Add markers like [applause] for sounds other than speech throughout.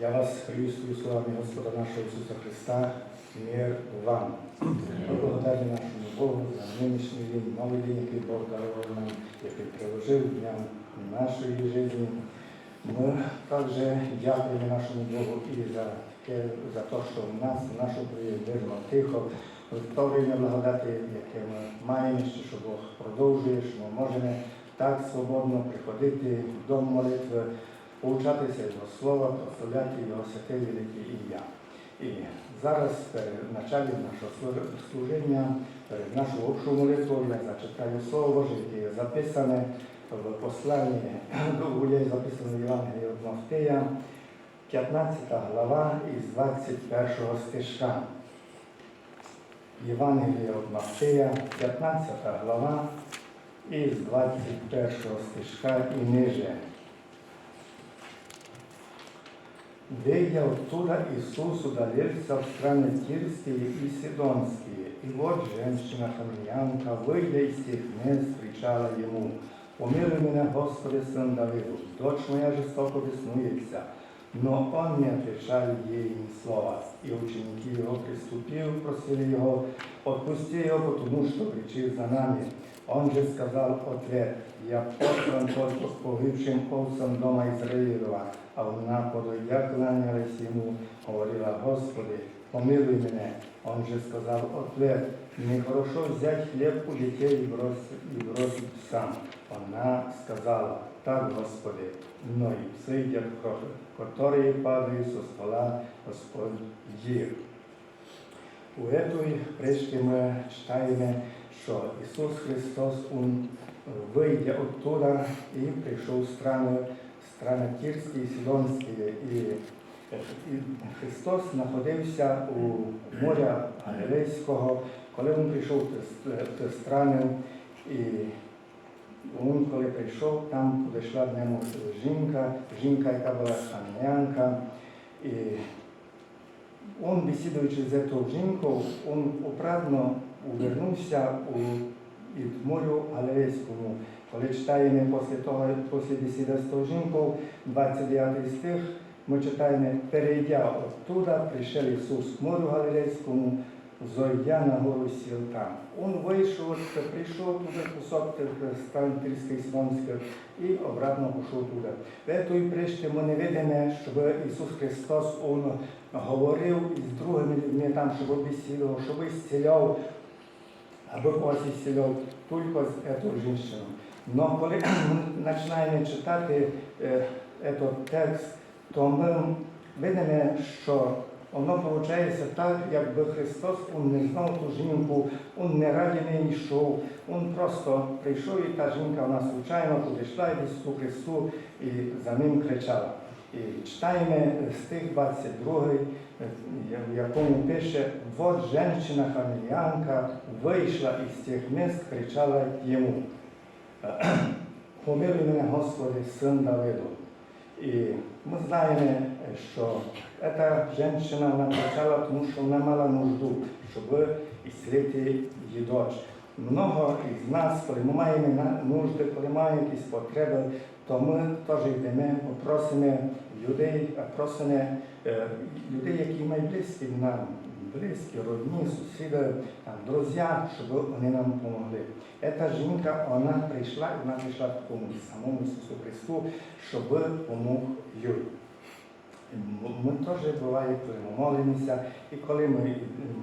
Я вас приветствую словами Господа нашего Иисуса Христа, мир вам. Ми благодарні нашому Богу за нинішній день, новий день, який Бог дарував нам, який приложив дням нашої житті. Ми також дякуємо нашому Богу і за, за те, що в нас, нашу мирно, тихо, в то время благодати, яке ми маємо, що Бог продовжує, що ми можемо так свободно приходити в дом молитви, poučатися Його слова, прославляти Його святе велике ім'я. І зараз перед началом нашого слу- служіння, перед нашою общою молитвою, я зачитаю Слово Боже, яке є записане в посланні до Гулей, записане в Євангелії від Матфея, 15 глава із 21 стишка. Євангелія від Матфея, 15 глава із 21 стишка і ниже. Выйдя оттуда, Иисус удалился в страны Тирские и Сидонские. И вот женщина-хамлянка, выйдя из тех мест, кричала ему, «Помилуй меня, Господи, сын Давиду, дочь моя жестоко беснуется». Но он не отвечал ей ни слова. И ученики его, приступив, просили его, «Отпусти его, потому что кричит за нами». Он же сказал в ответ, «Я послан только с погибшим овцам дома Израилова». А вона, подойдя, кланялась йому, говорила, Господи, помилуй мене. Он же сказав ответ, нехорошо взять хлеб у детей и бросить, и бросить псам. Она сказала, так, Господи, но и псы едят кровь, которые падают со стола, Господь їх. У этой прежде ми читаємо, що Ісус Христос, Он, вийде оттуда і прийшов в страну страни Тірські і Сідонські. І, і Христос знаходився у моря Галилейського, коли він прийшов в ті- в страни, і він, коли прийшов, там підійшла до нього жінка, жінка, яка була ханянка, і він, бесідуючи з цією жінкою, він оправдно увернувся у від морю Галилейському. Коли читаємо після того, після бесіди з тою жінкою, 29 стих, ми читаємо, перейдя оттуда, прийшов Ісус к морю Галилейському, зойдя на гору сіл там. Он вийшов, прийшов туди кусок стан Тирських Сімонських і обратно пішов туди. В этой прежде ми не видимо, щоб Ісус Христос Он говорив із другими людьми там, щоб обесілив, щоб ісціляв, або когось ісціляв тільки з цією жінкою. Но коли ми починаємо читати е, цей текст, то ми видимо, що воно виходить так, якби Христос не знав ту жінку, він не раді неї йшов, він просто прийшов і та жінка вона случайно підійшла Ісусу Христу і за ним кричала. І читаємо стих 22, е, в якому пише, «Вот женщина-хамельянка вийшла із тих міст, кричала йому. Помилуй мене, Господи, син Давиду. І ми знаємо, що ця жінка вона кричала, тому що вона мала нужду, щоб ісцілити її дочь. Много із нас, коли ми маємо нужди, коли маємо якісь потреби, то ми теж йдемо, просимо людей, просимо людей, які мають близькі нам, близькі, родні, сусіди, друзі, щоб вони нам допомогли. Ця жінка, вона прийшла, і вона прийшла к самому Ісусу Христу, щоб помог їй. Ми теж буває, коли ми молимося, і коли ми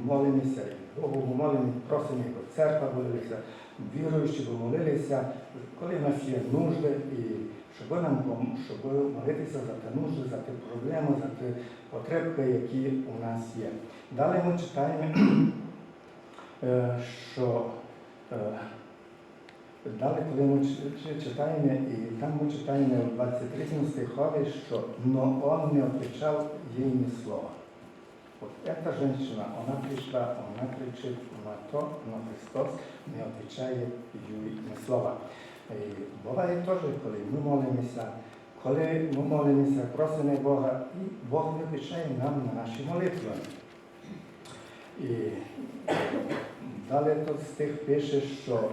молимося, і Богу ми молимо, просимо, щоб церква молилися, віруючи, бо молилися, коли в нас є нужди, і щоб нам щоб молитися за ті нужди, за ті проблеми, за ті потребки, які у нас є. Далі ми читаємо, [clears throat] е, що е, Далі, коли ми читаємо, і там ми читаємо в 23 стихові, що «но он не отвечав їй ні слова». От ця жінка, вона прийшла, вона кричить на то, но Христос не отвечає їй ні слова. І буває теж, коли ми молимося, коли ми молимося, просимо Бога, і Бог не отвечає нам на наші молитви. І далі тут стих пише, що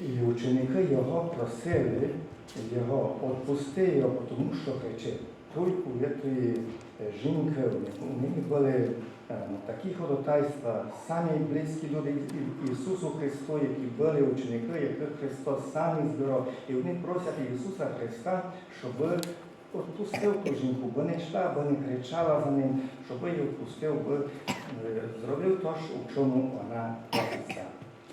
І ученики його просили його відпусти його, тому що кричить. Той у жінки, у них були е, такі ходатайства, самі близькі люди Ісусу Христу, які були ученики, яких Христос сам збирав. І вони просять Ісуса Христа, щоб відпустив ту жінку, бо не йшла, бо не кричала за ним, щоб її відпустив, бо е, зробив що- у чому вона проситься.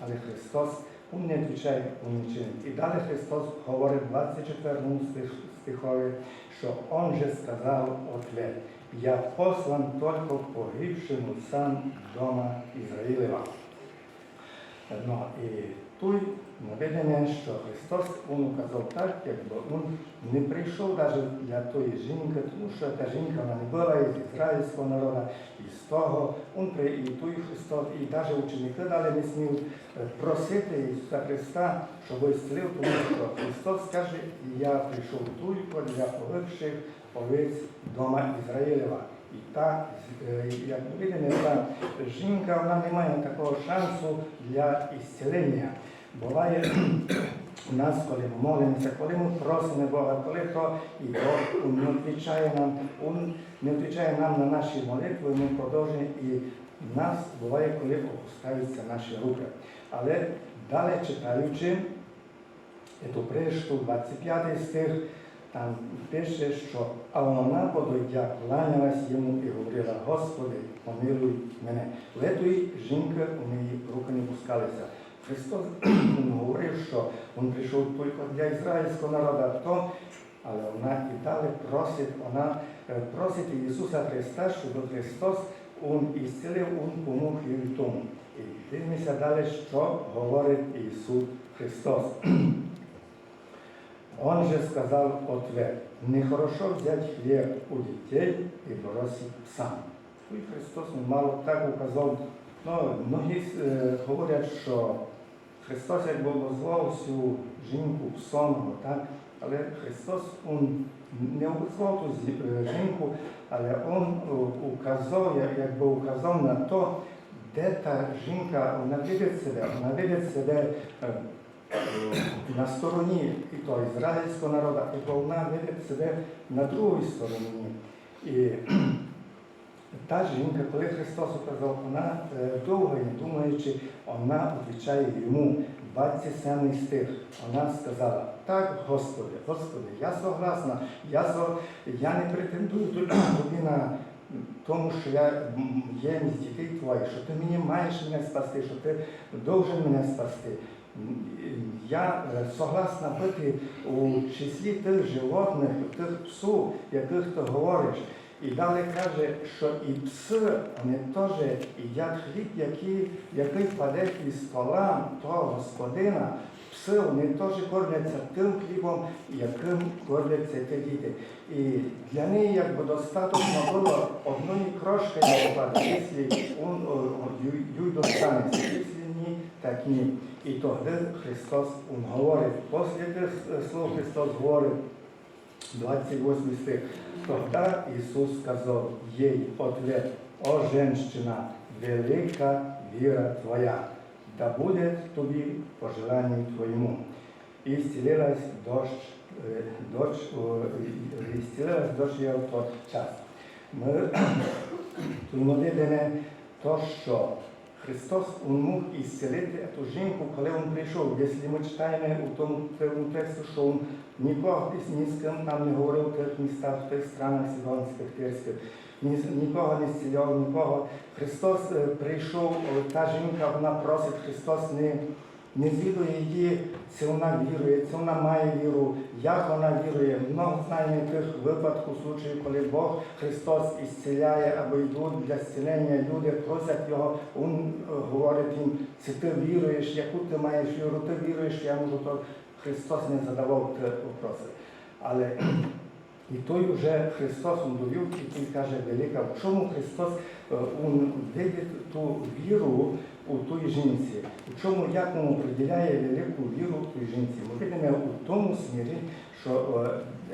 Але Христос він не відповідає у нічим. І далі Христос говорить в 24 стих- стихові, що Он же сказав ответ, я послан только погибшему сам дома Ізраїлева. Ну, і тут наведення, що Христос він указав так, якби він не прийшов навіть для тої жінки, тому що та жінка не була із ізраїльського народу, і з того він при і той Христос, і навіть ученики далі не сміють е, просити Ісуса Христа, щоб ісцелив, тому що Христос каже, я прийшов тільки для погибших овець дома Ізраїлева. І та, е, як видимо, та жінка вона не має такого шансу для ісцілення. Буває у нас, коли ми молимося, коли ми просимо Бога, коли то і Бог не відповідає нам, Він не відповідає нам на наші молитви, ми продовжуємо і в нас буває, коли опускаються наші руки. Але далі читаючи, ету пришту, 25 стих, там пише, що а вона подойдя, кланялась йому і говорила, Господи, помилуй мене. У етої жінки у неї руки не пускалися. Христос [clears throat] говорив, що Він прийшов тільки для ізраїльського народу, то, але вона і далі просить, вона е, просить Ісуса Христа, щоб Христос він ісцелив, він помог в тому. І дивимося далі, що говорить Ісус Христос. [clears throat] Он же сказал ответ, нехорошо взять хлеб у детей и бросить псам. І Христос він мало так указав. Ну, многі е, говорять, що Христос якби обозвав цю жінку псом, так? але Христос він не обозвав ту е, жінку, але Він е, указав, як- якби указав на то, де та жінка, вона видить себе, вона видить себе е, на стороні і то ізраїльського народу, і то вона видить себе на другій стороні. І [clears throat] та жінка, коли Христос указав, вона е, довго не думаючи, вона відповідає йому 27 стих. Вона сказала, так, Господи, Господи, я согласна, я, со, я не претендую [clears throat] тобі на тому, що я є з дітей твоїх, що ти мені маєш мене спасти, що ти должен мене спасти. Я е, согласна бути у числі тих животних, тих псів, яких ти говориш. І далі каже, що і пси, вони теж їдять хліб, який, який паде із стола того господина. Пси, вони теж кормляться тим хлібом, яким кормляться ті діти. І для неї якби достатньо було одної крошки якщо їй- ні, так ні. І тоді Христос говорить, після тих слов Христос говорить, 28 стих. Тогда Ісус сказав їй ответ, о женщина, велика віра твоя, да буде тобі по желанню твоєму. І зцілилась дощ, е, дощ, і зцілилась дощ в той час. Ми [coughs] тут ми то, що Христос мог ісцелити ту жінку, коли Він прийшов. Якщо ми читаємо у тому тому тексті, що Він нікого ні з нам не говорив в тих містах, в тих странах Сідонських, Тирських, нікого не зціляв, нікого. Христос е, прийшов, та жінка, вона просить, Христос не, не звідує її, чи вона вірує, чи вона має віру, як вона вірує. Много знаємо тих випадків, случаїв, коли Бог Христос ісціляє або йдуть для зцілення, люди просять Його, Він е, говорить їм, чи ти віруєш, яку ти маєш віру, ти віруєш, я можу то Христос не задавав ті вопроси. Але І той вже Христос довів, і той каже, велика, в чому Христос е, він видить ту віру у той жінці, у чому, як він приділяє велику віру тій жінці. Ми у тому смірі, що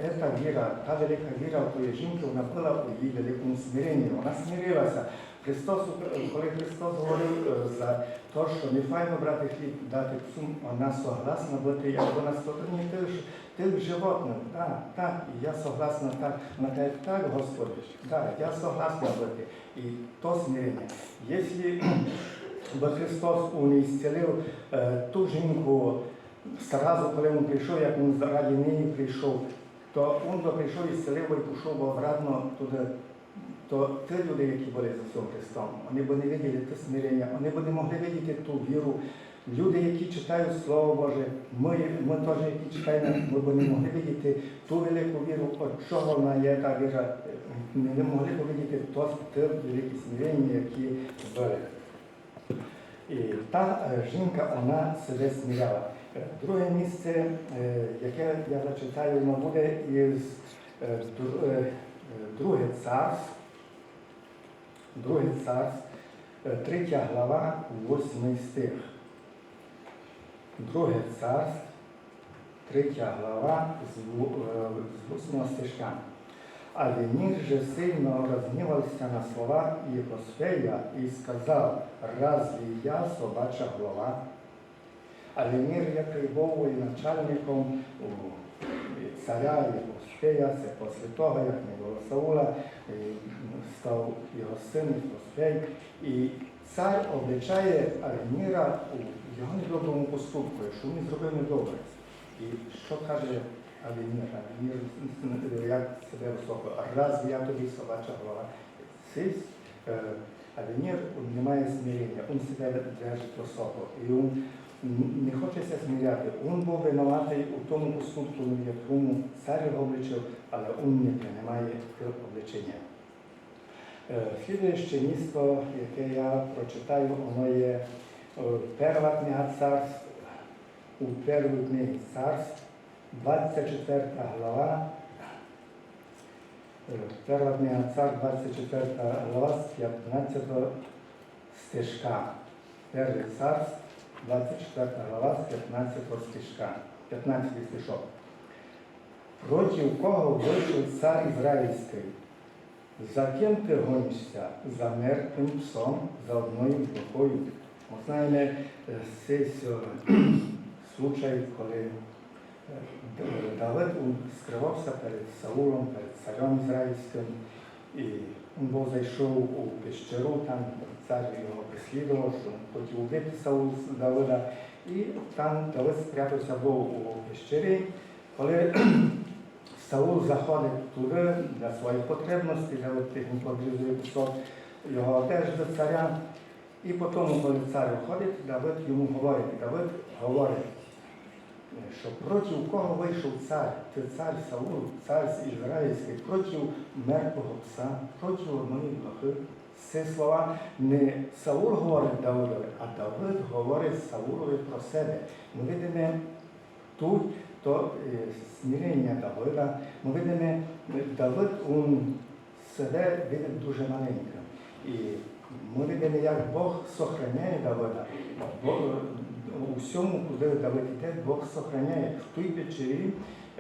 е, ця віра, та велика віра у тої жінки, вона була у її великому смиренні, вона смирилася. Христос, е, коли Христос говорив е, за те, що не файно брати хліб, дати псу, вона согласна бути як вона стороні тих, тих животних. Так, так, і я согласна так. Вона каже, так, Господи, так, я согласна бути. І то смирення. Якщо би Христос не е, ту жінку сразу, коли він прийшов, як він заради неї прийшов, то він би прийшов і зцілив і пішов обратно туди то ті люди, які були за Ісусом Христом, вони б не виділи те смирення, вони б не могли видіти ту віру. Люди, які читають Слово Боже, ми, ми теж, які читаємо, ми б не могли видіти ту велику віру, от чого вона є та віра, ми не могли б видіти те велике смирення, які були. І та е, жінка, вона себе сміряла. Е, Друге місце, е, яке я зачитаю, воно буде із дру- Друге царств, Друге царств, третя глава, восьмий стих. Друге царств, третя глава з восьмого стишка. А Венір же сильно разгневался на слова Єгосфея і сказав, разве я собача голова? А Венір, який був воєначальником царя Єгосфея, це після того, як не було Саула, став його син Єгосфей. І цар обличає Авеніра у його недоброму поступку, що він зробив недобре. І що каже Авенір? Авенір як себе високо, разве я тобі собача голова? Цей е, Авенір він не має смирення, він себе держить високо. І він не хочеться сміряти. Він був винуватий у тому поступку, якому цар його обличив, але він не приймає обличення. Е, Слідуюче місто, яке я прочитаю, воно є е, перша книга царств, у першій книгі царств, 24 глава, перша книга царств, 24 глава з 15 стежка. Перший царств, 24 глава з 15 стишка, 15 стишок. Проти кого вийшов цар Ізраїльський? За ким ти гонишся? За мертвим псом, за одною рукою. Ми знаємо е, цей [clears throat] случай, коли він скривався перед Саулом, перед царем Ізраїльським, і був зайшов у пещеру, там цар його преслідував, що хотів убити Саул Давида. І там Давид спрятався був у пещері, коли [clears throat] Саул заходить туди для своїх потребностей, Давид тих подрізує кусок його одежі до царя. І потім, коли цар виходить, Давид йому говорить, Давид говорить, що проти кого вийшов цар? Ти цар Саул, цар ізраїльський, проти мертвого пса, проти одної блохи. Ці слова не Саул говорить Давидові, а Давид говорить Саулові про себе. Ми видимо тут то е, смирення Давида. Ми видимо, Давид він себе видить дуже маленьким. І ми видимо, як Бог сохраняє Давида. Бог, у всьому, куди Давид йде, Бог сохраняє. В той печері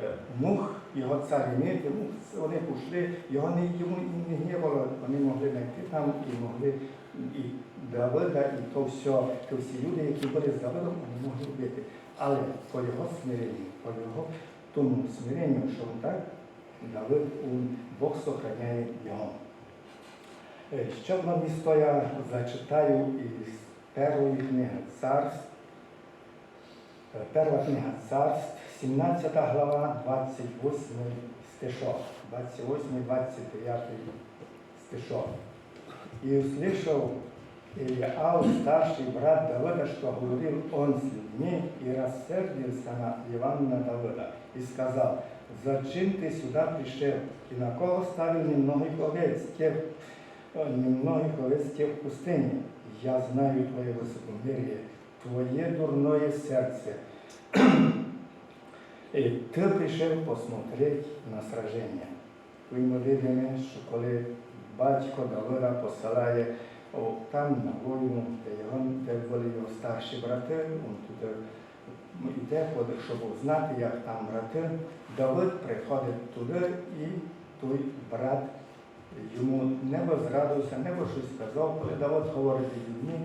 е, мух його цар мух, вони пішли, його не, йому не гнівало, вони могли знайти там і могли і Давида, і то все, то всі люди, які були з Давидом, вони могли вбити. Але по його смиренню, по його тому смиренню, що він так, Давид, Бог сохраняє його. Е, Ще одне місто я зачитаю із першої книги царств. Е, Перша книга царств, 17 глава, 28 стишок, 28-29 стишок. И услышал Илиау, старший брат Давида, что говорил он с людьми, и рассердился на Ивана Давида, и сказал, зачем ты сюда пришел, и на кого ставил немногих овец, тех, э, немногих овец тех в пустыне? Я знаю твое высокомерие, твое дурное сердце. И ты пришел посмотреть на сражение. і ми видимо, що коли батько Давида посилає о, там на війну, де, його, де були його старші брати, він туди йде, ходить, щоб знати, як там брати. Давид приходить туди і той брат йому не возрадився, не щось сказав, говорить з людьми,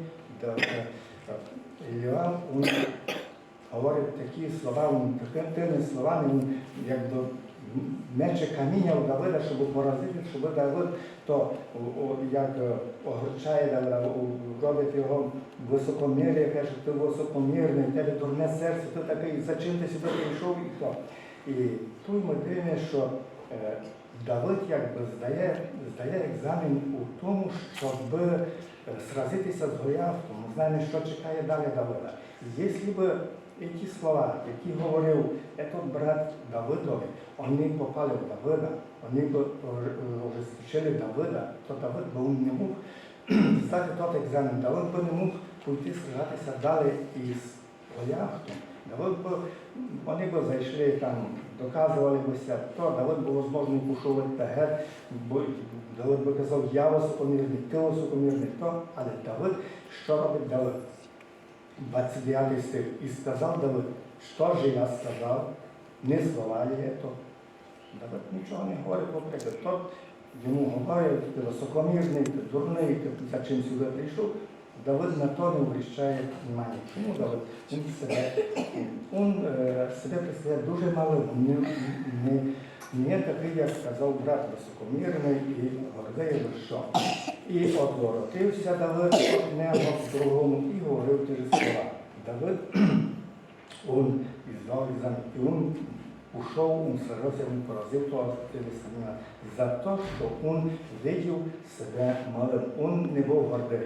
він говорить такі слова, він таки- тими словами, він як до мече каміння у Давида, щоб поразити, щоб Давид то як е, огорчає Давида, робить його високомір'я, каже, ти високомірний, тебе дурне серце, ти такий, за чим ти сюди прийшов і то. І тут ми дивимося, що е, Давид якби здає, здає екзамен у тому, щоб е, сразитися з Голіафом. Ми знаємо, що чекає далі Давида. Якщо б ті слова, які говорив этот брат Давидові, вони попали в Давида, вони б ожесточили Давида, то Давид би не мог здати той екзамен, Давид би не мог пойти сражатися далі із Голіафом. Давид би, вони б зайшли там, доказували бися, то би, можливо, пішов вперед, бо Давид би казав, я високомірний, ти високомірний, то, але Давид, що робить Давид? 29 стих. І сказав Давид, що ж я сказав, не слова то. Давид нічого не говорить, попри то йому говорять, ти високомірний, ти дурний, ти за чим сюди прийшов. Давид на то не обращає внимання. Чому Давид? Він себе, він, е, себе представляє дуже малим, не, не, не такий, як сказав брат, високомірний і гордий, що. І отворотився Давид нього в другому і говорив ті ж слова. Давид, іздав екзамен, і він ушов, він сражався, він поразив того за те, що він видів себе малим, він не був гордий.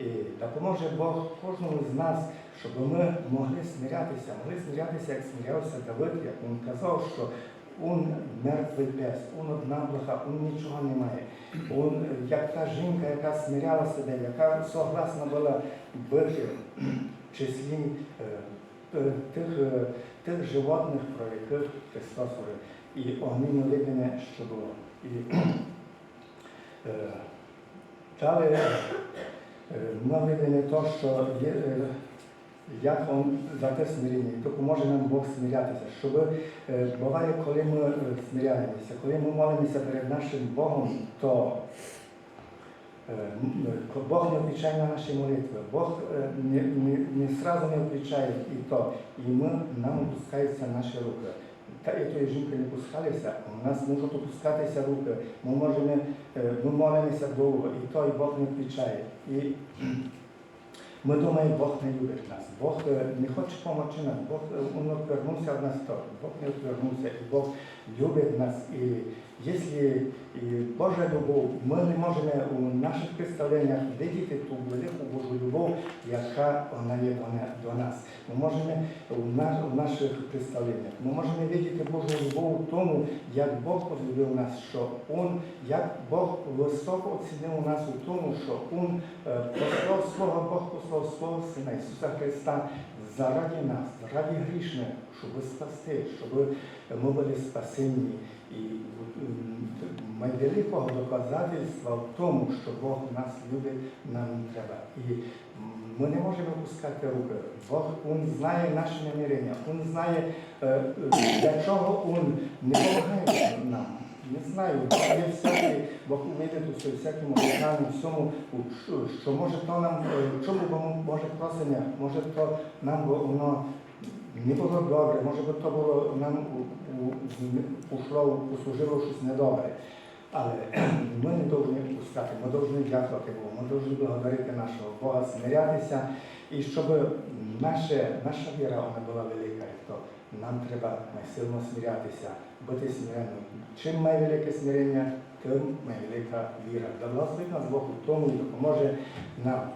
І допоможе Бог кожному з нас, щоб ми могли смирятися, могли смирятися, як смирявся Давид, як він казав, що він мертвий пес, він одна блоха, він нічого не має. Он, як та жінка, яка смиряла себе, яка согласна була бити в числі е, тих, е, тих животних, про яких Христос говорив. І вони не що було. І е, далі е, ми видимо що є, е, як он за те смирення, допоможе нам Бог смирятися. Щоб е, буває, коли ми е, смиряємося, коли ми молимося перед нашим Богом, то Бог не відповідає на наші молитви, Бог не, не, не сразу не відповідає і то, і ми, нам опускаються наші руки. Та тої жінки не пускалися, у нас можуть опускатися руки, ми можемо, е, ми молимося довго, і той Бог не відвічає. І [clears throat] ми думаємо, Бог не любить нас, Бог е, не хоче допомогти нам, Бог е, він відвернувся від нас, то Бог не відвернувся, і Бог любить нас. І і Божа любов, ми не можемо у наших представленнях видіти ту велику Божу любов, яка вона є до нас. Ми можемо у, наших представленнях, ми можемо видіти Божу любов в тому, як Бог полюбив нас, що Он, як Бог високо оцінив нас у тому, що Он е, послав свого Бог послав свого Сина Ісуса Христа заради нас, заради грішних, щоб спасти, щоб ми були спасені. І м, найвеликого доказательства в тому, що Бог нас любить, нам треба. І ми не можемо пускати руки. Бог Він знає наші намірення, Він знає, е, для чого Він не допомагає нам. Не знаю, є всякі, увійде тут всяким обіцянням, всьому, що- може то нам, е, чому може просення, може то нам воно не було добре, може би то було нам ушло, послужило щось недобре. Але ми не повинні пускати, ми повинні дякувати Богу, ми повинні благодарити нашого Бога, смирятися, і щоб наша, наша віра вона була велика, нам треба найсильно смирятися, бути смиренним. Чим найвелике смирення, тим найвелика віра. Да благословить нас Бог у тому і допоможе нам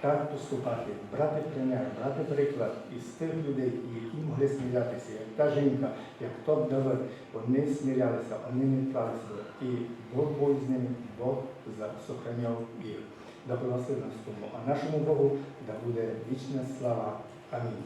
так поступати, брати примір, брати приклад із тих людей, які могли сміятися, як та жінка, як тот Давид, вони смірялися, вони не клалися, і Бог був з ними, Бог сохраняв їх. Да благословить нас тому, а нашому Богу да буде вічна слава. Амінь.